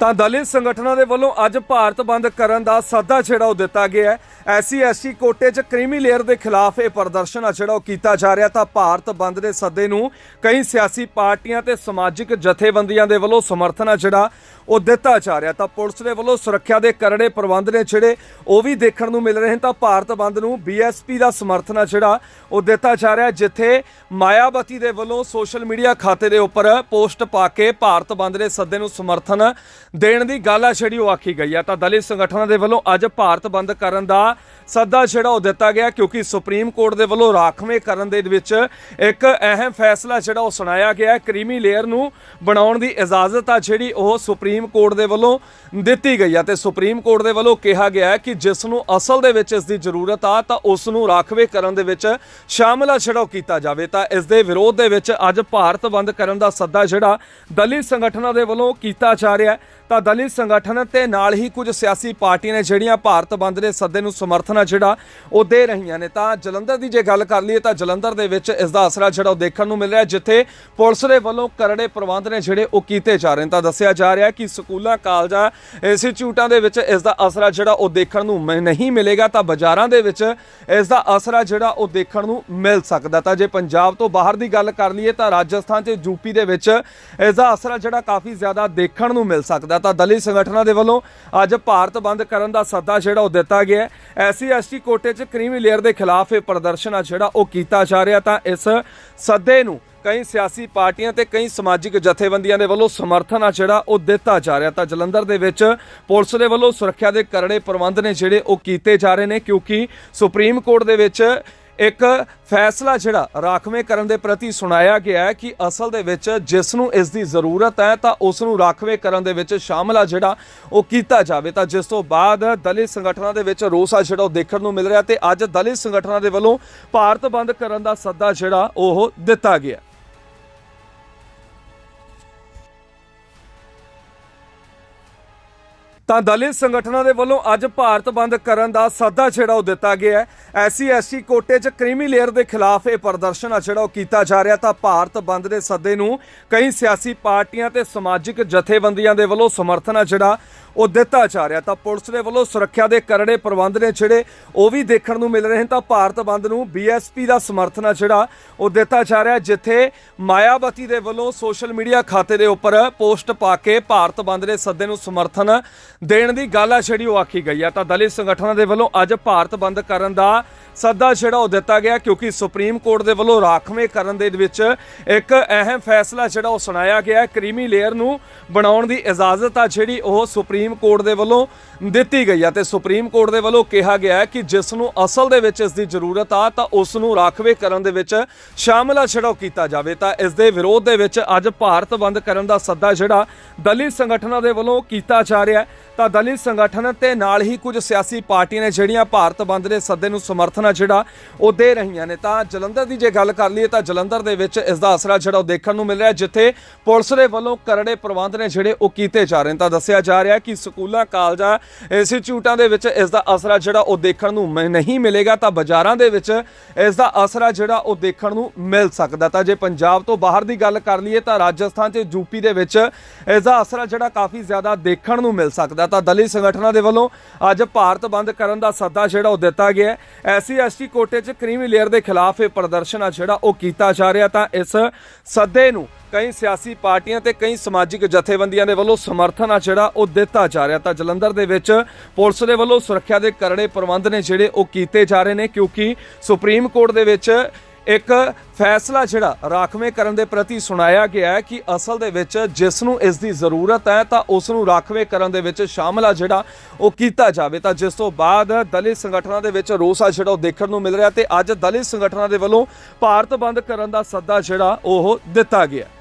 ਤਾਂ ਦਲਿਤ ਸੰਗਠਨਾਂ ਦੇ ਵੱਲੋਂ ਅੱਜ ਭਾਰਤ ਬੰਦ ਕਰਨ ਦਾ ਸੱਦਾ ਜਿਹੜਾ ਉਹ ਦਿੱਤਾ ਗਿਆ ਹੈ। ਐਸਸੀ, ਐਸਟੀ ਕੋਟੇ 'ਚ ਕ੍ਰੀਮੀ ਲੇਅਰ ਦੇ ਖਿਲਾਫ ਇਹ ਪ੍ਰਦਰਸ਼ਨ ਆ ਜਿਹੜਾ ਉਹ ਕੀਤਾ ਜਾ ਰਿਹਾ। ਤਾਂ ਭਾਰਤ ਬੰਦ ਦੇ ਸੱਦੇ ਨੂੰ ਕਈ ਸਿਆਸੀ ਪਾਰਟੀਆਂ ਤੇ ਸਮਾਜਿਕ ਜਥੇਬੰਦੀਆਂ ਦੇ ਵੱਲੋਂ ਸਮਰਥਨ ਆ ਜਿਹੜਾ ਉਹ ਦਿੱਤਾ ਜਾ ਰਿਹਾ। ਤਾਂ ਪੁਲਿਸ ਦੇ ਵੱਲੋਂ ਸੁਰੱਖਿਆ ਦੇ ਕਰੜੇ ਪ੍ਰਬੰਧ ਨੇ ਜਿਹੜੇ ਉਹ ਵੀ ਦੇਖਣ ਨੂੰ ਮਿਲ ਰਹੇ ਹਨ ਤਾਂ ਭਾਰਤ ਬੰਦ ਨੂੰ ਬੀਐਸਪੀ ਦਾ ਸਮਰਥਨ ਆ ਜਿਹੜਾ ਉਹ ਦਿੱਤਾ ਜਾ ਰਿਹਾ। ਜਿੱਥੇ ਮਾਇਆਵਤੀ ਦੇ ਵੱਲੋਂ ਸੋਸ਼ਲ ਮੀਡੀਆ ਖਾਤੇ ਦੇ ਉੱਪਰ ਪੋਸਟ ਪਾ ਕੇ ਭਾਰਤ ਬੰਦ ਦੇ ਸੱਦੇ ਨੂੰ ਸਮਰਥਨ ਦੇਣ ਦੀ ਗੱਲ ਆ ਜਿਹੜੀ ਉਹ ਆਖੀ ਗਈ ਆ। ਤਾਂ ਦਲਿਤ ਸੰਗਠਨਾਂ ਦੇ ਵੱਲੋਂ ਅੱਜ ਭਾਰਤ ਬੰਦ ਕਰਨ ਦਾ ਸੱਦਾ ਜਿਹੜਾ ਉਹ ਦਿੱਤਾ ਗਿਆ, ਕਿਉਂਕਿ ਸੁਪਰੀਮ ਕੋਰਟ ਦੇ ਵੱਲੋਂ ਰਾਖਵੇਂ ਕਰਨ ਦੇ ਵਿੱਚ ਇੱਕ ਅਹਿਮ ਫੈਸਲਾ ਜਿਹੜਾ ਉਹ ਸੁਣਾਇਆ ਗਿਆ। ਹੈ ਕ੍ਰੀਮੀ ਲੇਅਰ ਨੂੰ ਬਣਾਉਣ ਦੀ ਇਜਾਜ਼ਤ ਆ ਜਿਹੜੀ ਉਹ ਸੁਪਰੀਮ ਕੋਰਟ ਦੇ ਵੱਲੋਂ ਦਿੱਤੀ ਗਈ ਆ। ਤੇ ਸੁਪਰੀਮ ਕੋਰਟ ਦੇ ਵੱਲੋਂ ਕਿਹਾ ਗਿਆ ਹੈ ਕਿ ਜਿਸ ਨੂੰ ਅਸਲ ਦੇ ਵਿੱਚ ਇਸ ਦੀ ਜ਼ਰੂਰਤ ਆ, ਤਾਂ ਉਸ ਨੂੰ ਰਾਖਵੇਂ ਕਰਨ ਦੇ ਵਿੱਚ ਸ਼ਾਮਲ ਆ ਜਿਹੜਾ ਉਹ ਕੀਤਾ ਜਾਵੇ। ਤਾਂ ਇਸ ਦੇ ਵਿਰੋਧ ਦੇ ਵਿੱਚ ਅੱਜ ਭਾਰਤ ਬੰਦ ਕਰਨ ਦਾ ਸੱਦਾ ਜਿਹੜਾ ਦਲਿਤ ਸੰਗਠਨਾਂ ਦੇ ਵੱਲੋਂ ਕੀਤਾ ਜਾ ਰਿਹਾ ਹੈ। ਤਾਂ ਦਲਿਤ ਸੰਗਠਨ ਤੇ ਨਾਲ ਹੀ ਕੁਝ ਸਿਆਸੀ ਪਾਰਟੀਆਂ ਨੇ ਜਿਹੜੀਆਂ ਭਾਰਤ ਬੰਦ ਦੇ ਸੱਦੇ ਨੂੰ ਸਮਰਥਨ ਆ ਜਿਹੜਾ ਉਹ ਦੇ ਰਹੀਆਂ ਨੇ। ਤਾਂ ਜਲੰਧਰ ਦੀ ਜੇ ਗੱਲ ਕਰ ਲਈਏ ਤਾਂ ਜਲੰਧਰ ਦੇ ਵਿੱਚ ਇਸ ਦਾ ਅਸਰਾ ਜਿਹੜਾ ਉਹ ਦੇਖਣ ਨੂੰ ਮਿਲ ਰਿਹਾ ਜਿੱਥੇ ਪੁਲਿਸ ਦੇ ਵੱਲੋਂ ਕਰੜੇ ਪ੍ਰਬੰਧ ਨੇ ਜਿਹੜੇ ਉਹ ਕੀਤੇ ਜਾ ਰਹੇ ਨੇ। ਤਾਂ ਦੱਸਿਆ ਜਾ ਰਿਹਾ ਕਿ ਸਕੂਲਾਂ, ਕਾਲਜਾਂ, ਇੰਸਟੀਚਿਊਟਾਂ ਦੇ ਵਿੱਚ ਇਸ ਦਾ ਅਸਰਾ ਜਿਹੜਾ ਉਹ ਦੇਖਣ ਨੂੰ ਮ- ਨਹੀਂ ਮਿਲੇਗਾ ਤਾਂ ਬਾਜ਼ਾਰਾਂ ਦੇ ਵਿੱਚ ਇਸ ਦਾ ਅਸਰਾ ਜਿਹੜਾ ਉਹ ਦੇਖਣ ਨੂੰ ਮਿਲ ਸਕਦਾ। ਤਾਂ ਜੇ ਪੰਜਾਬ ਤੋਂ ਬਾਹਰ ਦੀ ਗੱਲ ਕਰ ਲਈਏ ਤਾਂ ਰਾਜਸਥਾਨ ਤੇ ਯੂਪੀ ਦੇ ਵਿੱਚ ਇਸ ਦਾ ਅਸਰ ਜਿਹੜਾ ਕਾਫੀ ਜ਼ਿਆਦਾ ਦੇਖਣ ਨੂੰ ਮਿਲ ਸਕਦਾ। ਤਾਂ ਦਲਿਤ ਸੰਗਠਨਾਂ ਦੇ ਵੱਲੋਂ ਅੱਜ ਭਾਰਤ ਬੰਦ ਕਰਨ ਦਾ ਸੱਦਾ ਜਿਹੜਾ ਉਹ ਦਿੱਤਾ ਗਿਆ ਹੈ। ਐਸਸੀ, ਐਸਟੀ ਕੋਟੇ 'ਚ ਕ੍ਰੀਮੀ ਲੇਅਰ ਦੇ ਖਿਲਾਫ ਇਹ ਪ੍ਰਦਰਸ਼ਨ ਆ ਜਿਹੜਾ ਉਹ ਕੀਤਾ ਜਾ ਰਿਹਾ ਤਾਂ ਇਸ ਸੱਦੇ ਨੂੰ ਕਈ ਸਿਆਸੀ ਪਾਰਟੀਆਂ ਤੇ ਕਈ ਸਮਾਜਿਕ ਜਥੇਬੰਦੀਆਂ ਦੇ ਵੱਲੋਂ ਸਮਰਥਨ ਆ ਜਿਹੜਾ ਉਹ ਦਿੱਤਾ ਜਾ ਰਿਹਾ ਤਾਂ ਜਲੰਧਰ ਦੇ ਵਿੱਚ ਪੁਲਿਸ ਦੇ ਵੱਲੋਂ ਸੁਰੱਖਿਆ ਦੇ ਕਰੜੇ ਪ੍ਰਬੰਧ ਨੇ ਜਿਹੜੇ ਉਹ ਕੀਤੇ ਜਾ ਰਹੇ ਨੇ ਕਿਉਂਕਿ ਸੁਪਰੀਮ ਕੋਰਟ ਦੇ ਵਿੱਚ ਇੱਕ ਫੈਸਲਾ ਜਿਹੜਾ ਰਾਖਵੇਂ ਕਰਨ ਦੇ ਪ੍ਰਤੀ ਸੁਣਾਇਆ ਗਿਆ ਹੈ ਕਿ ਅਸਲ ਦੇ ਵਿੱਚ ਜਿਸ ਨੂੰ ਇਸ ਦੀ ਜ਼ਰੂਰਤ ਹੈ ਤਾਂ ਉਸ ਨੂੰ ਰਾਖਵੇਂ ਕਰਨ ਦੇ ਵਿੱਚ ਸ਼ਾਮਲ ਆ ਜਿਹੜਾ ਉਹ ਕੀਤਾ ਜਾਵੇ। ਤਾਂ ਜਿਸ ਤੋਂ ਬਾਅਦ ਦਲਿਤ ਸੰਗਠਨਾਂ ਦੇ ਵਿੱਚ ਰੋਸ ਆ ਜਿਹੜਾ ਉਹ ਦੇਖਣ ਨੂੰ ਮਿਲ ਰਿਹਾ ਤੇ ਅੱਜ ਦਲਿਤ ਸੰਗਠਨਾਂ ਦੇ ਵੱਲੋਂ ਭਾਰਤ ਬੰਦ ਕਰਨ ਦਾ ਸੱਦਾ ਜਿਹੜਾ ਉਹ ਦਿੱਤਾ ਗਿਆ। ਤਾਂ ਦਲਿਤ ਸੰਗਠਨਾਂ ਦੇ ਵੱਲੋਂ ਅੱਜ ਭਾਰਤ ਬੰਦ ਕਰਨ ਦਾ ਸੱਦਾ ਜਿਹੜਾ ਉਹ ਦਿੱਤਾ ਗਿਆ ਹੈ। ਐਸਸੀ, ਐਸਟੀ ਕੋਟੇ 'ਚ ਕ੍ਰੀਮੀ ਲੇਅਰ ਦੇ ਖਿਲਾਫ ਇਹ ਪ੍ਰਦਰਸ਼ਨ ਆ ਜਿਹੜਾ ਉਹ ਕੀਤਾ ਜਾ ਰਿਹਾ। ਤਾਂ ਭਾਰਤ ਬੰਦ ਦੇ ਸੱਦੇ ਨੂੰ ਕਈ ਸਿਆਸੀ ਪਾਰਟੀਆਂ ਤੇ ਸਮਾਜਿਕ ਜਥੇਬੰਦੀਆਂ ਦੇ ਵੱਲੋਂ ਸਮਰਥਨ ਆ ਜਿਹੜਾ ਉਹ ਦਿੱਤਾ ਜਾ ਰਿਹਾ। ਤਾਂ ਪੁਲਿਸ ਦੇ ਵੱਲੋਂ ਸੁਰੱਖਿਆ ਦੇ ਕਰੜੇ ਪ੍ਰਬੰਧ ਨੇ ਜਿਹੜੇ ਉਹ ਵੀ ਦੇਖਣ ਨੂੰ ਮਿਲ ਰਹੇ ਹਨ ਤਾਂ ਭਾਰਤ ਬੰਦ ਨੂੰ ਬੀਐਸਪੀ ਦਾ ਸਮਰਥਨ ਆ ਜਿਹੜਾ ਉਹ ਦਿੱਤਾ ਜਾ ਰਿਹਾ। ਜਿੱਥੇ ਮਾਇਆਵਤੀ ਦੇ ਵੱਲੋਂ ਸੋਸ਼ਲ ਮੀਡੀਆ ਖਾਤੇ ਦੇ ਉੱਪਰ ਪੋਸਟ ਪਾ ਕੇ ਭਾਰਤ ਬੰਦ ਦੇ ਸੱਦੇ ਨੂੰ ਸਮਰਥਨ ਦੇਣ ਦੀ ਗੱਲ ਆ ਜਿਹੜੀ ਉਹ ਆਖੀ ਗਈ ਆ। ਤਾਂ ਦਲਿਤ ਸੰਗਠਨਾਂ ਦੇ ਵੱਲੋਂ ਅੱਜ ਭਾਰਤ ਬੰਦ ਕਰਨ ਦਾ ਸੱਦਾ ਜਿਹੜਾ ਉਹ ਦਿੱਤਾ ਗਿਆ, ਕਿਉਂਕਿ ਸੁਪਰੀਮ ਕੋਰਟ ਦੇ ਵੱਲੋਂ ਰਾਖਵੇਂ ਕਰਨ ਦੇ ਵਿੱਚ ਇੱਕ ਅਹਿਮ ਫੈਸਲਾ ਜਿਹੜਾ ਉਹ ਸੁਣਾਇਆ ਗਿਆ। ਹੈ ਕ੍ਰੀਮੀ ਲੇਅਰ ਨੂੰ ਬਣਾਉਣ ਦੀ ਇਜਾਜ਼ਤ ਆ ਜਿਹੜੀ ਉਹ ਸੁਪਰੀਮ ਸੁਪਰੀਮ ਕੋਰਟ ਦੇ ਵੱਲੋਂ ਦਿੱਤੀ ਗਈ ਹੈ ਤੇ ਸੁਪਰੀਮ ਕੋਰਟ ਦੇ ਵੱਲੋਂ ਕਿਹਾ ਗਿਆ ਹੈ ਕਿ ਜਿਸ ਨੂੰ ਅਸਲ ਦੇ ਵਿੱਚ ਇਸ ਦੀ ਜ਼ਰੂਰਤ ਆ ਤਾਂ ਉਸ ਨੂੰ ਰਾਖਵੇ ਕਰਨ ਦੇ ਵਿੱਚ ਸ਼ਾਮਲ ਆ ਜਿਹੜਾ ਉਹ ਕੀਤਾ ਜਾਵੇ। ਤਾਂ ਇਸ ਦੇ ਵਿਰੋਧ ਦੇ ਵਿੱਚ ਅੱਜ ਭਾਰਤ ਬੰਦ ਕਰਨ ਦਾ ਸੱਦਾ ਜਿਹੜਾ ਦਲਿਤ ਸੰਗਠਨਾਂ ਦੇ ਵੱਲੋਂ ਕੀਤਾ ਜਾ ਰਿਹਾ ਤਾਂ ਦਲਿਤ ਸੰਗਠਨ ਤੇ ਨਾਲ ਹੀ ਕੁਝ ਸਿਆਸੀ ਪਾਰਟੀਆਂ ਨੇ ਜਿਹੜੀਆਂ ਭਾਰਤ ਬੰਦ ਦੇ ਸੱਦੇ ਨੂੰ ਸਮਰਥਨ ਆ ਜਿਹੜਾ ਉਹ ਦੇ ਰਹੀਆਂ ਨੇ। ਤਾਂ ਜਲੰਧਰ ਦੀ ਜੇ ਗੱਲ ਕਰ ਲਈਏ ਤਾਂ ਜਲੰਧਰ ਦੇ ਵਿੱਚ ਇਸ ਦਾ ਅਸਰਾ ਜਿਹੜਾ ਉਹ ਦੇਖਣ ਨੂੰ ਮਿਲ ਰਿਹਾ ਜਿੱਥੇ ਪੁਲਿਸ ਦੇ ਵੱਲੋਂ ਕਰੜੇ ਪ੍ਰਬੰਧ ਨੇ ਜਿਹੜੇ ਉਹ ਕੀਤੇ ਜਾ ਰਹੇ ਨੇ। ਤਾਂ ਦੱਸਿਆ ਜਾ ਰਿਹਾ ਕਿ ਸਕੂਲਾਂ, ਕਾਲਜਾਂ, ਇੰਸਟੀਚਿਊਟਾਂ ਦੇ ਵਿੱਚ ਇਸ ਦਾ ਅਸਰਾ ਜਿਹੜਾ ਉਹ ਦੇਖਣ ਨੂੰ ਮ- ਨਹੀਂ ਮਿਲੇਗਾ ਤਾਂ ਬਾਜ਼ਾਰਾਂ ਦੇ ਵਿੱਚ ਇਸ ਦਾ ਅਸਰਾ ਜਿਹੜਾ ਉਹ ਦੇਖਣ ਨੂੰ ਮਿਲ ਸਕਦਾ। ਤਾਂ ਜੇ ਪੰਜਾਬ ਤੋਂ ਬਾਹਰ ਦੀ ਗੱਲ ਕਰ ਲਈਏ ਤਾਂ ਰਾਜਸਥਾਨ ਤੇ ਯੂਪੀ ਦੇ ਵਿੱਚ ਇਸ ਦਾ ਅਸਰਾ ਜਿਹੜਾ ਕਾਫੀ ਜ਼ਿਆਦਾ ਦੇਖਣ ਨੂੰ ਮਿਲ ਸਕਦਾ। ਤਾਂ ਦਲਿਤ ਸੰਗਠਨਾਂ ਦੇ ਵੱਲੋਂ ਅੱਜ ਭਾਰਤ ਬੰਦ ਕਰਨ ਦਾ ਸੱਦਾ ਜਿਹੜਾ ਉਹ ਦਿੱਤਾ ਗਿਆ ਹੈ। ਐਸਸੀ ਐਸਟੀ ਕੋਟੇ 'ਚ ਕ੍ਰੀਮੀ ਲੇਅਰ ਦੇ ਖਿਲਾਫ ਇਹ ਪ੍ਰਦਰਸ਼ਨ ਆ ਜਿਹੜਾ ਉਹ ਕੀਤਾ ਜਾ ਰਿਹਾ। ਤਾਂ ਇਸ ਸੱਦੇ ਨੂੰ ਕਈ ਸਿਆਸੀ ਪਾਰਟੀਆਂ ਤੇ ਕਈ ਸਮਾਜਿਕ ਜਥੇਬੰਦੀਆਂ ਦੇ ਵੱਲੋਂ ਸਮਰਥਨ ਆ ਜਿਹੜਾ ਉਹ ਦਿੱਤਾ ਜਾ ਰਿਹਾ ਤਾਂ ਜਲੰਧਰ ਦੇ ਵਿੱਚ ਪੁਲਿਸ ਦੇ ਵੱਲੋਂ ਸੁਰੱਖਿਆ ਦੇ ਕਰੜੇ ਪ੍ਰਬੰਧ ਨੇ ਜਿਹੜੇ ਉਹ ਕੀਤੇ ਜਾ ਰਹੇ ਨੇ ਕਿਉਂਕਿ ਸੁਪਰੀਮ ਕੋਰਟ ਦੇ ਵਿੱਚ ਇੱਕ ਫੈਸਲਾ ਜਿਹੜਾ ਰਾਖਵੇਂ ਕਰਨ ਦੇ ਪ੍ਰਤੀ ਸੁਣਾਇਆ ਗਿਆ ਹੈ ਕਿ ਅਸਲ ਦੇ ਵਿੱਚ ਜਿਸ ਨੂੰ ਇਸ ਦੀ ਜ਼ਰੂਰਤ ਹੈ ਤਾਂ ਉਸ ਨੂੰ ਰਾਖਵੇਂ ਕਰਨ ਦੇ ਵਿੱਚ ਸ਼ਾਮਲ ਆ ਜਿਹੜਾ ਉਹ ਕੀਤਾ ਜਾਵੇ ਤਾਂ ਜਿਸ ਤੋਂ ਬਾਅਦ ਦਲਿਤ ਸੰਗਠਨਾਂ ਦੇ ਵਿੱਚ ਰੋਸ ਆ ਜਿਹੜਾ ਉਹ ਦੇਖਣ ਨੂੰ ਮਿਲ ਰਿਹਾ ਤੇ ਅੱਜ ਦਲਿਤ ਸੰਗਠਨਾਂ ਦੇ ਵੱਲੋਂ ਭਾਰਤ ਬੰਦ ਕਰਨ ਦਾ ਸੱਦਾ ਜਿਹੜਾ ਉਹ ਦਿੱਤਾ ਗਿਆ